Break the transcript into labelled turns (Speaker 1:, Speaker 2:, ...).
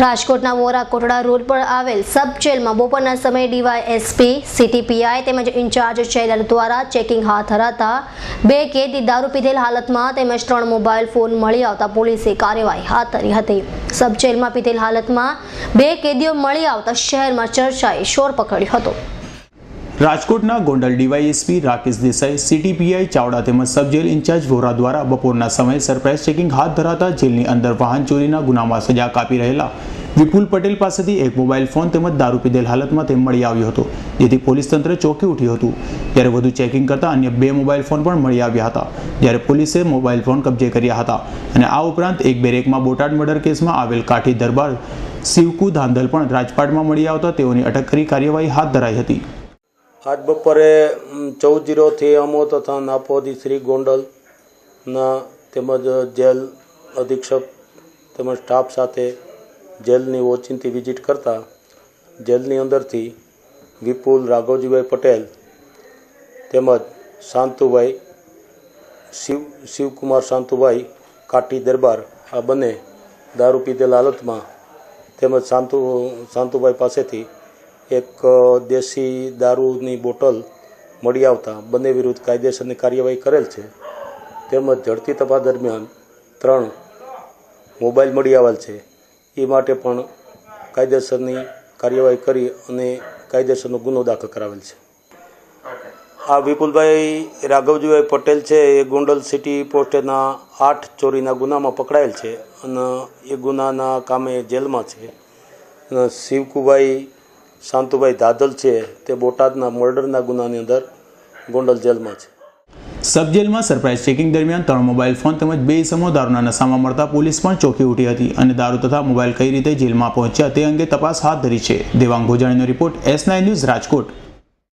Speaker 1: રાજકોટના વોરા કોટડા રોડ પર આવેલ સબ જેલમાં બપોરના સમયે ડીવાયએસપી, સીટીપીઆઈ તેમજ ઇન્ચાર્જ જેલર દ્વારા ચેકિંગ હાથ ધરાતા બે કેદી દારૂ પીધેલ હાલતમાં તેમજ ત્રણ મોબાઈલ ફોન મળી આવતા પોલીસે કાર્યવાહી હાથ ધરી હતી. સબ જેલમાં પીધેલ હાલતમાં બે કેદીઓ મળી આવતા શહેરમાં ચર્ચાએ શોર પકડ્યો હતો.
Speaker 2: રાજકોટના Gondal DYSP Rakesh Desai, city PI Chavda તેમજ સબ જેલ ઇન્ચાર્જ વોરા દ્વારા બપોરના સમયે સરપ્રાઇઝ ચેકિંગ હાથ ધરાતા જેલની અંદર વાહન ચોરીના ગુનામાં સજા કાપી રહેલા વિપુલ પટેલ પાસેથી એક મોબાઈલ ફોન તેમજ દારૂ પીધેલ હાલતમાં તે મળી આવ્યો હતો. જેથી પોલીસ તંત્ર ચોંકી ઉઠ્યું હતું. ત્યારે વધુ ચેકિંગ કરતા અન્ય બે મોબાઈલ ફોન પણ મળી આવ્યા હતા. જ્યારે પોલીસે મોબાઈલ ફોન કબજે કર્યા હતા અને આ ઉપરાંત એક બેરેકમાં બોટાદ મર્ડર કેસમાં આવેલ કાઠી દરબાર, શિવકુ ધાંધલ પણ રાજપાટમાં મળી આવતા તેઓની અટક કરી કાર્યવાહી હાથ ધરાઈ હતી.
Speaker 3: આજ બપોરે ચૌદ જીરોથી અમો તથા નાપોદી શ્રી ગોંડલના તેમજ જેલ અધિક્ષક તેમજ સ્ટાફ સાથે જેલની ઓચિંતી વિઝિટ કરતા જેલની અંદરથી વિપુલ રાઘવજીભાઈ પટેલ તેમજ શાંતુભાઈ શિવ, શિવકુમાર શાંતુભાઈ કાઠી દરબાર આ બંને દારૂ પીધેલા હાલતમાં તેમજ શાંતુ, શાંતુભાઈ પાસેથી એક દેશી દારૂની બોટલ મળી આવતા બંને વિરુદ્ધ કાયદેસરની કાર્યવાહી કરેલ છે. તેમજ ઝડપી તપાસ દરમિયાન ત્રણ મોબાઈલ મળી આવેલ છે. એ માટે પણ કાયદેસરની કાર્યવાહી કરી અને કાયદેસરનો ગુનો દાખલ કરાવેલ છે. આ વિપુલભાઈ રાઘવજીભાઈ પટેલ છે, એ ગોંડલ સિટી પોસ્ટેના આઠ ચોરીના ગુનામાં પકડાયેલ છે અને એ ગુનાના કામે જેલમાં છે. અને શિવકુભાઈ શાંતુભાઈ ધાદલ છે, તે બોટાદના મર્ડરના ગુનાની અંદર ગોંડલ જેલમાં છે.
Speaker 2: સબ જેલમાં સરપ્રાઇઝ ચેકિંગ દરમિયાન ત્રણ મોબાઈલ ફોન તેમજ બે ઇસમો દારૂના નશામાં મળતા પોલીસ પણ ચોંકી ઉઠી હતી અને દારૂ તથા મોબાઈલ કઈ રીતે જેલમાં પહોંચ્યા તે અંગે તપાસ હાથ ધરી છે. દેવાંગ ભોજાણીનો રિપોર્ટ એસ ન્યૂઝ રાજકોટ.